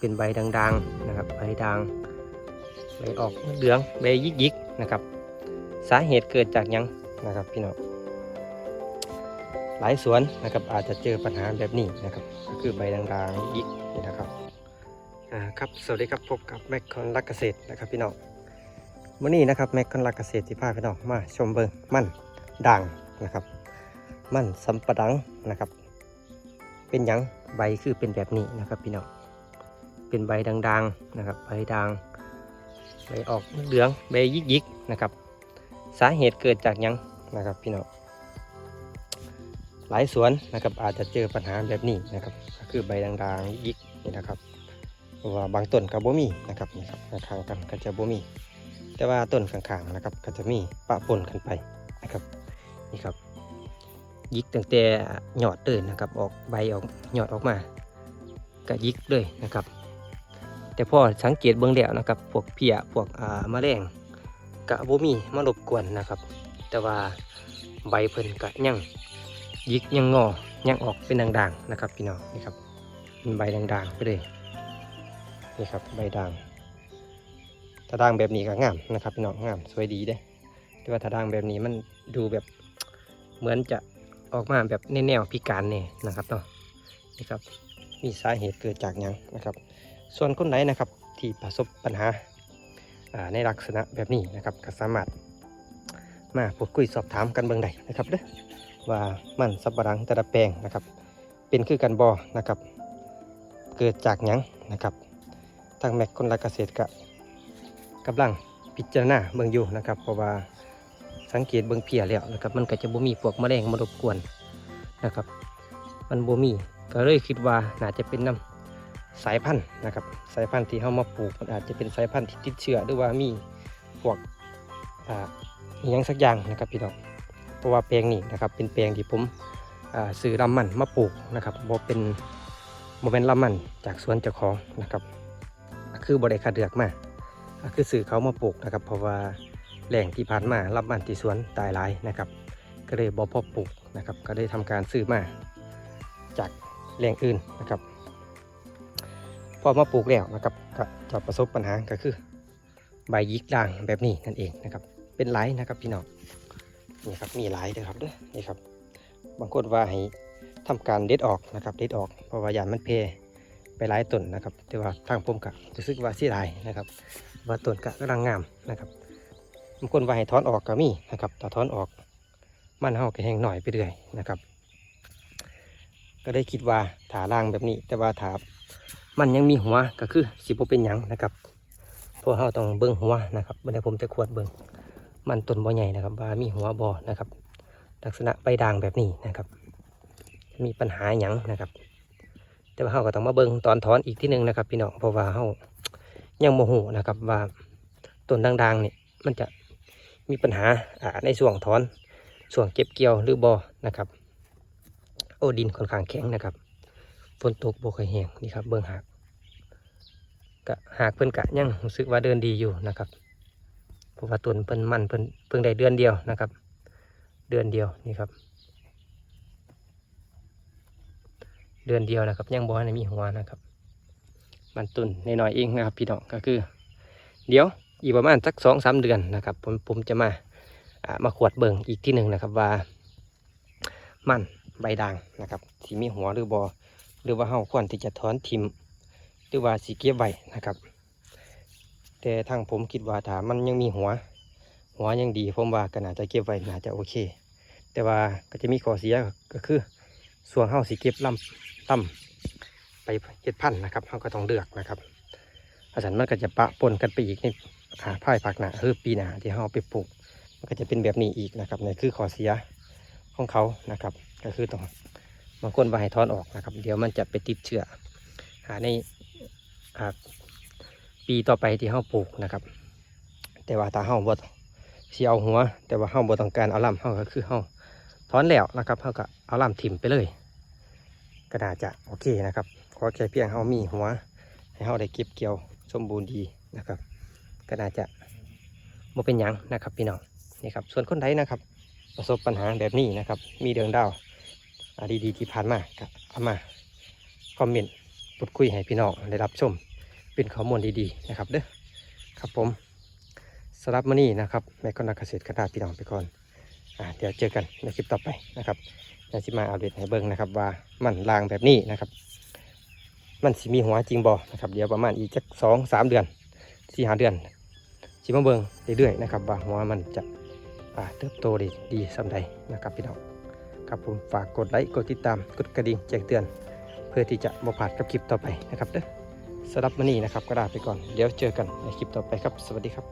เป็นใบด่างๆนะครับใบด่างใบออกเหลืองใบยิกๆนะครับ สาเหตุเกิดจากยังนะครับพี่น้องหลายสวนนะครับอาจจะเจอปัญหาแบบนี้นะครับ ก็คือใบด่างๆยิกนี่นะครับอ่าครับสวัสดีครับพบกับแม็กคอนรักเกษตรนะครับพี่น้องวันนี้นะครับแม็กคอนรักเกษตรที่พาพี่น้องมาชมเบิงมั่นด่างนะครับ มั่นสำปะดังนะครับ เป็นยังใบคือเป็นแบบนี้นะครับพี่น้อง เป็นใบด่างๆนะครับใบด่างใบออกเหลืองใบยิกๆนะครับ สาเหตุเกิดจากยังนะครับพี่น้องหลายสวนนะครับอาจจะเจอปัญหาแบบนี้นะครับก็คือใบด่างๆยิกนี่นะครับว่าบางต้นกับบ่มีนะครับนี่ครับข้างๆกันก็จะโบมี แต่ว่าต้นข้างๆนะครับก็จะมีปะปนกันไปนะครับนี่ครับยิกตั้งแต่หยอดเลยนะครับออกใบออกหยอดออกมาก็ยิกเลยนะครับ แต่พอสังเกตเบื้องแล้วนะครับพวกเพียพวกอ่าแมลงกะบ่มีมารบกวนนะครับ แต่ว่าใบเพิ่นกะยังยิกยังงอยังออกเป็นด่างๆนะครับพี่น้องนี่ครับเป็นใบด่างๆไปเลยนี่ครับใบด่างถ้าด่างแบบนี้ก็งามนะครับพี่น้องงามสวยดีเด้แต่ว่าถ้าด่างแบบนี้มันดูแบบเหมือนจะออกมาแบบในแนวพิการเนี่ยนะครับเนาะนี่ครับมีสาเหตุเกิดจากยังนะครับ ส่วนคนไหนนะครับที่ประสบปัญหาในลักษณะแบบนี้นะครับก็สามารถมาพูดคุยสอบถามกันเบื้องใดนะครับเด้อว่ามันสับปะรังแต่ละแปลงนะครับ เป็นคือกันบอนะครับ เกิดจากหยังนะครับ ทางแม็กคนรักเกษตรก็กำลังพิจารณาเบื้องอยู่นะครับ เพราะว่าสังเกตเบิ่งเพียแล้วนะครับ มันก็จะบ่มีพวกแมลงมารบกวนนะครับ มันบ่มีก็เลยคิดว่าน่าจะเป็นน้ำ สายพันธุ์นะครับ สายพันธุ์ที่เฮามาปลูกมันอาจจะเป็นสายพันธุ์ที่ติดเชื้อหรือว่ามีพวกอ่าอหยังสักอย่างนะครับพี่น้องเพราะว่าแปลงนี้นะครับเป็นแปลงที่ผมซื้อลำมันมาปลูกนะครับบ่เป็นบ่เป็นลำมันจากสวนเจ้าของนะครับคือบ่ได้คัดเลือกมาคือซื้อเขามาปลูกนะครับ เพราะว่าแหล่งที่ผ่านมารับมันที่สวนตายหลายนะครับ ก็เลยบอพอปลูกนะครับ ก็ได้ทำการซื้อมาจากแหล่งอื่นนะครับ พอมาปลูกแล้วนะครับก็จะประสบปัญหาก็คือ ใบยิกด่างแบบนี้นั่นเองนะครับ เป็นหลายนะครับพี่น้องนี่ครับมีหลายเลยครับเด้อนี่ครับ บางคนว่าให้ทำการเด็ดออกนะครับเด็ดออกเพราะว่ายานมันเพไปหลายต้นนะครับ แต่ว่าทางผมก็รู้สึกว่าเสียดายนะครับ ว่าต้นก็กำลังงามนะครับบางคนว่าให้ถอนออกก็มีนะครับแต่ถอนออกมันเฮาก็แห้งหน่อยไปเรื่อยนะครับ ก็ได้คิดว่าถาล่างแบบนี้ แต่ว่าถา มันยังมีหัวก็คือสิบเป็นหยังนะครับเพราะเฮาต้องเบิ่งหัวนะครับบันไดผมจะขวดเบิ่งมันต้นบ่ใหญ่นะครับว่ามีหัวบ่อนะครับ ลักษณะใบด่างแบบนี้นะครับ มีปัญหาหยังนะครับ แต่ว่าเฮาก็ต้องมาเบิ่งตอนถอนอีกที่หนึ่งนะครับ พี่น้องเพราะว่าเฮายังโมโหนะครับว่าต้นด่างๆเนี่ยมันจะมีปัญหาในส่วงถอนส่วงเก็บเกี่ยวหรือบอนะครับ โอ้ดินค่อนข้างแข็งนะครับฝนตกบกเคยแห้งนี่ครับเบื้องหาก กะหากเพิ่นกะยังรู้สึกว่าเดินดีอยู่นะครับเพราะว่าต้นเพิ่นมันเพิ่นเพิ่งได้เดือนเดียวนะครับ เดือนเดียวนี่ครับ เดือนเดียวนะครับยังบอให้มีหัวนะครับ มันตุนในน้อยเองนะครับพี่น้องก็คือ เดี๋ยวอีกประมาณสักสองสามเดือนนะครับ ผมผมจะมาอ่ามาขวดเบิ่งอีกที่หนึ่งนะครับว่ามันใบด่างนะครับสีมีหัวหรือบอหรือว่าเฮาควรที่จะถอนทิม หรือว่าสีเก็บไว้นะครับ แต่ทางผมคิดว่าถามันยังมีหัว หัวยังดีผมว่าก็น่าจะเก็บไว้น่าจะโอเค แต่ว่าก็จะมีข้อเสียก็คือส่วนเฮาสีเก็บลำลำไปเฮ็ดพันธุ์นะครับเฮาก็ต้องเลือกนะครับเพราะฉะนั้นมันก็จะปะปนกันไปอีกนอ่าภายภาคหนาคือปีหนาที่เราเอาไปปลูก มันก็จะเป็นแบบนี้อีกนะครับนี่คือข้อเสียของเขานะครับ ก็คือต้องบางคนว่าให้ถอนออกนะครับ เดี๋ยวมันจะไปติดเชื้อหาใน อ่าปีต่อไปที่เราปลูกนะครับ แต่ว่าถ้าเราบ่สิเอาหัว แต่ว่าเราบ่ต้องการเอาลำเราก็คือเราถอนแล้วนะครับเราก็เอาลำถิ่มไปเลยก็น่าจะโอเคนะครับขอแค่เพียงเรามีหัว ให้เราได้เก็บเกี่ยวสมบูรณ์ดีนะครับ ก็น่าจะบ่เป็นหยังนะครับพี่น้องนี่ครับส่วนคนใดนะครับ ประสบปัญหาแบบนี้นะครับ มีเรื่องดาวดีๆที่ผ่านมาก็เอามาคอมเมนต์ พูดคุยให้พี่น้องได้รับชม เป็นข้อมูลดีๆนะครับเด้อครับผมสำหรับมื้อนี้นะครับแม่ก็นักเกษตรกระดาพี่น้องไปก่อนอ่าเดี๋ยวเจอกันในคลิปต่อไปนะครับเดี๋ยวจะมาอัปเดตให้เบิ่งนะครับว่ามันลางแบบนี้นะครับ มันสิมีหัวจริงบ่นะครับเดี๋ยวประมาณอีกจักสองสามเดือนสี่ห้าเดือนสิมาเบิ่งเรื่อยๆนะครับว่าหัวมันจะเติบโตได้ดีสำใดนะครับพี่น้องครับผมฝากกดไลค์กดติดตามกดกระดิ่งแจ้งเตือน เพื่อที่จะบ่พลาดกับคลิปต่อไปนะครับเด้อสำหรับมื้อนี้นะครับก็ลาไปก่อน เดี๋ยวเจอกันในคลิปต่อไปครับ สวัสดีครับ